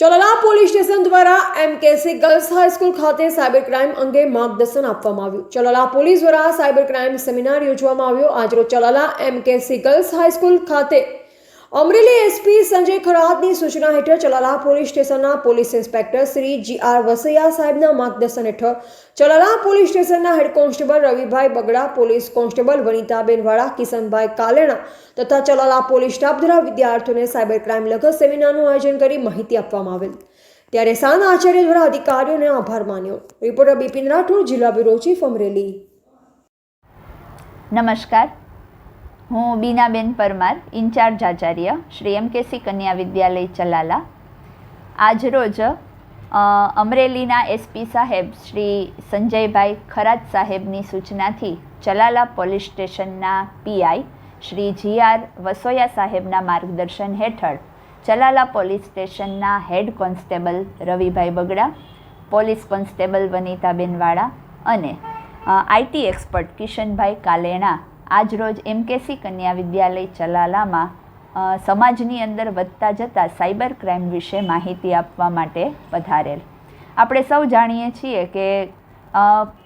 Chalala police station દ્વારા MKC girls high school ખાતે cyber crime અંગે માર્ગદર્શન આપવામાં આવ્યું. ચલાલા પોલીસ દ્વારા સાયબર ક્રાઇમ સેમિનાર યોજવામાં આવ્યો. આજરોજ ચલાલા એમકેસી ગર્લ્સ હાઈસ્કૂલ ખાતે અમરેલી એસપી સંજય ખરાતની સૂચના હેઠળ ચલાલા પોલીસ સ્ટેશનના police inspector Shri G R Vasaiya સાહેબના માર્ગદર્શન હેઠળ ચલાલા પોલીસ સ્ટેશનના head constable Ravibhai Bagda, police constable Vanitaben Vala, Kishanbhai Kalena તથા ચલાલા પોલીસ સ્ટાફ દ્વારા વિદ્યાર્થીઓને સાયબર ક્રાઇમ લઘત સેમિનારનું આયોજન કરી માહિતી આપવામાં આવેલ. ત્યારે સાન આચાર્ય દ્વારા અધિકારીઓને આભાર માન્યો. રિપોર્ટર બિપિન રાઠોડ, જિલ્લા બ્યુરો ચીફ અમરેલી. નમસ્કાર. હું બીનાબેન પરમાર, ઇન્ચાર્જ આચાર્ય, શ્રી એમકેસી કન્યા વિદ્યાલય, ચલાલા. આજરોજ અમરેલીના એસપી સાહેબ શ્રી સંજયભાઈ ખરાજ સાહેબની સૂચનાથી ચલાલા પોલીસ સ્ટેશનના PI Shri G R Vasoya સાહેબના માર્ગદર્શન હેઠળ ચલાલા પોલીસ સ્ટેશનના head constable Ravibhai Bagda, police constable Vanitaben Vala અને આઈટી એક્સપર્ટ કિશનભાઈ કાલેણા આજરોજ એમકેસી કન્યા વિદ્યાલય ચલાલામાં સમાજની અંદર વધતા જતા સાયબર ક્રાઇમ વિશે માહિતી આપવા માટે પધારેલ. આપણે સૌ જાણીએ છીએ કે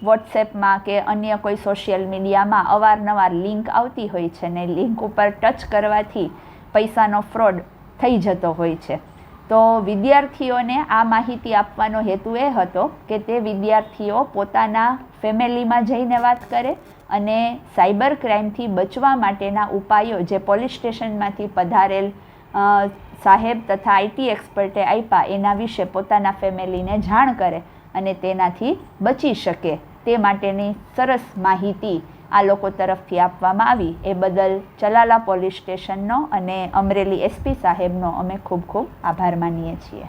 વોટ્સએપમાં કે અન્ય કોઈ સોશિયલ મીડિયામાં અવારનવાર લિંક આવતી હોય છે ને લિંક ઉપર ટચ કરવાથી પૈસાનો ફ્રોડ થઈ જતો હોય છે. તો વિદ્યાર્થીઓને આ માહિતી આપવાનો હેતુ એ હતો કે તે વિદ્યાર્થીઓ પોતાના ફેમિલીમાં જઈને વાત કરે અને સાયબર ક્રાઇમથી બચવા માટેના ઉપાયો જે પોલીસ સ્ટેશનમાંથી પધારેલ સાહેબ તથા આઈટી એક્સપર્ટે આપ્યા એના વિશે પોતાના ફેમિલીને જાણ કરે અને તેનાથી બચી શકે. તે માટેની સરસ માહિતી આ લોકો તરફથી આપવામાં આવી. એ બદલ ચલાલા પોલીસ સ્ટેશનનો અને અમરેલી એસપી સાહેબનો અમે ખૂબ ખૂબ આભાર માનીએ છીએ.